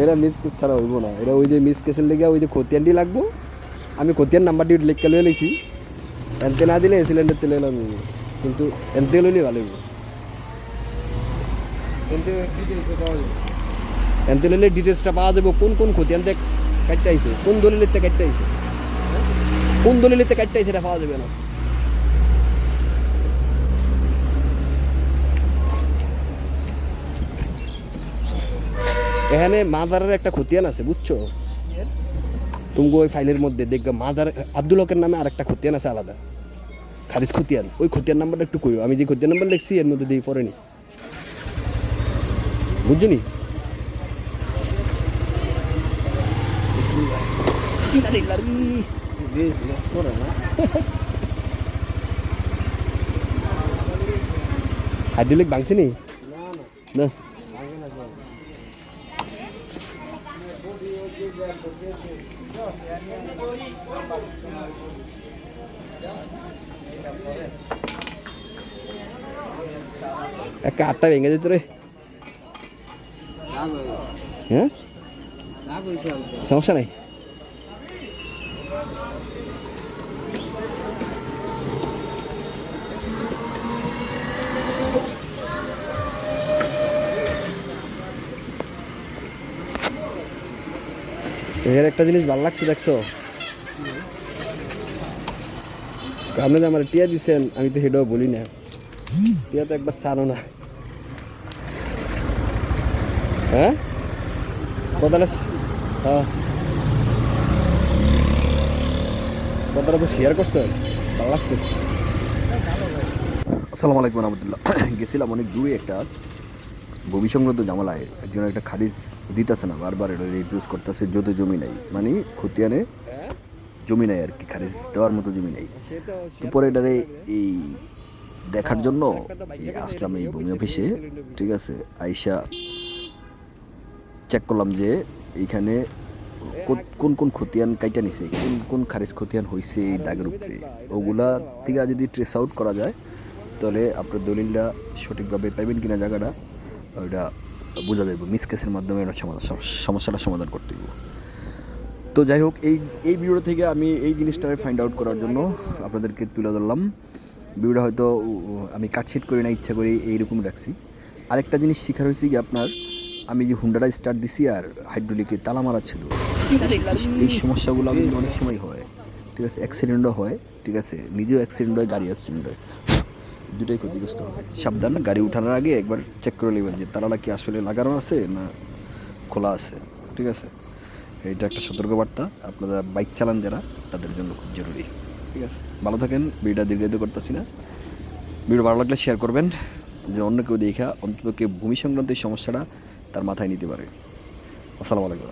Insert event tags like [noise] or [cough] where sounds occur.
এটা miss case ছাড়া হইব না। এটা ওই যে মিস কেসের লেগে ওই যে খতিয়ানটি লাগবো। আমি খতিয়ান নাম্বারটি লিখে লয়ে লিখি এনতে না দিলে সিলিন্ডার তেলে এলাম কিন্তু এনতে লইলে ভালো হইব। এনতে লইলে ডিটেলসটা পাওয়া যাবে? কোন কোন খতিয়ানতে কাটতে আইছে? কোন দলিলের কাটতে আইছে? কোন দলিলের কাটতে আইছে এটা পাওয়া যাবে না। এখানে মাজারের একটা খতিয়ান আছে বুঝছ? তুমি ওই ফাইলের মধ্যে দেখবে মাজার আব্দুল হকের নামে আরেকটা খতিয়ান আছে আলাদা। খারিজ খতিয়ান। ওই খতিয়ান নাম্বারটা একটু কইও। আমি যে খতিয়ান নাম্বার লিখছি এর মধ্যে দিয়ে পড়েনি বুঝছ নি? হাইড্রোলিক ভাঙছে নি। না। একটা আটটা ভেঙে যেত রে। হ্যাঁ? সমস্যা নাই? এর একটা জিনিস ভালো লাগছে, দেখছ? আপনি আমার টিয়া দিচ্ছেন আমি তো সেটাও বলি না। টিয়া তো একবার সারো না। হ্যাঁ? কথাটা হ্যাঁ। কথাটা তো শেয়ার করছেন ভালো লাগছে। আসসালামু আলাইকুম রহমতুল্লাহ। [coughs] গেছিলাম অনেক দূরে একটা ভূমি সংক্রান্ত জামালায় একজন একটা খারিজ দিতেছে না, বারবার এটা রিফিউজ করতেছে, যত জমি নাই। মানে খতিয়ানে জমি নাই আর কি, খারিজ দেওয়ার মতো জমি নাই। পরে এটারে এই দেখার জন্য আসলাম এই ভূমি অফিসে, ঠিক আছে? আইসা চেক করলাম যে এইখানে কোন কোন খতিয়ান কাইটা নিছে, কোন কোন খারিজ খতিয়ান হয়েছে এই দাগের উপরে। ওগুলা থেকে যদি ট্রেস আউট করা যায়, তাহলে আপনার দলিলটা সঠিকভাবে পাইবেন কিনা জায়গাটা। ওইটা বোঝা যাবে মিসকেসের মাধ্যমে সম- সমস্যাটা সমাধান করতে হবে তো যাই হোক, এই এই ভিডিও থেকে আমি এই জিনিসটা ফাইন্ড আউট করার জন্য আপনাদেরকে তুলে ধরলাম। ভিডিওটা হয়তো আমি কাটশিট করি না, ইচ্ছা করে এইরকম রাখছি। আরেকটা জিনিস শেখার হয়েছে কি আপনার, আমি যে হুন্ডাটা স্টার্ট দিছি আর হাইড্রোলিকে তালা মারা ছিল, এই সমস্যাগুলো কিন্তু অনেক সময় হয়, ঠিক আছে? অ্যাক্সিডেন্টও হয়, ঠিক আছে? নিজেও অ্যাক্সিডেন্ট হয় গাড়ি অ্যাক্সিডেন্ট হয়। দুটোই ক্ষতিগ্রস্ত হয় সাবধান, গাড়ি উঠানোর আগে একবার চেক করে নেবেন যে তালাটা কি আসলে লাগানো আছে না খোলা আছে, ঠিক আছে? এটা একটা সতর্কবার্তা, আপনারা বাইক চালান যারা, তাদের জন্য খুব জরুরি, ঠিক আছে? ভালো থাকেন, ভিডিওটা দীর্ঘায়িত করতেছি না। ভিডিও ভালো লাগলে শেয়ার করবেন যে অন্য কেউ দেখা, অন্তত কেউ ভূমি সংক্রান্ত এই সমস্যাটা তার মাথায় নিতে পারে। আসসালামু আলাইকুম।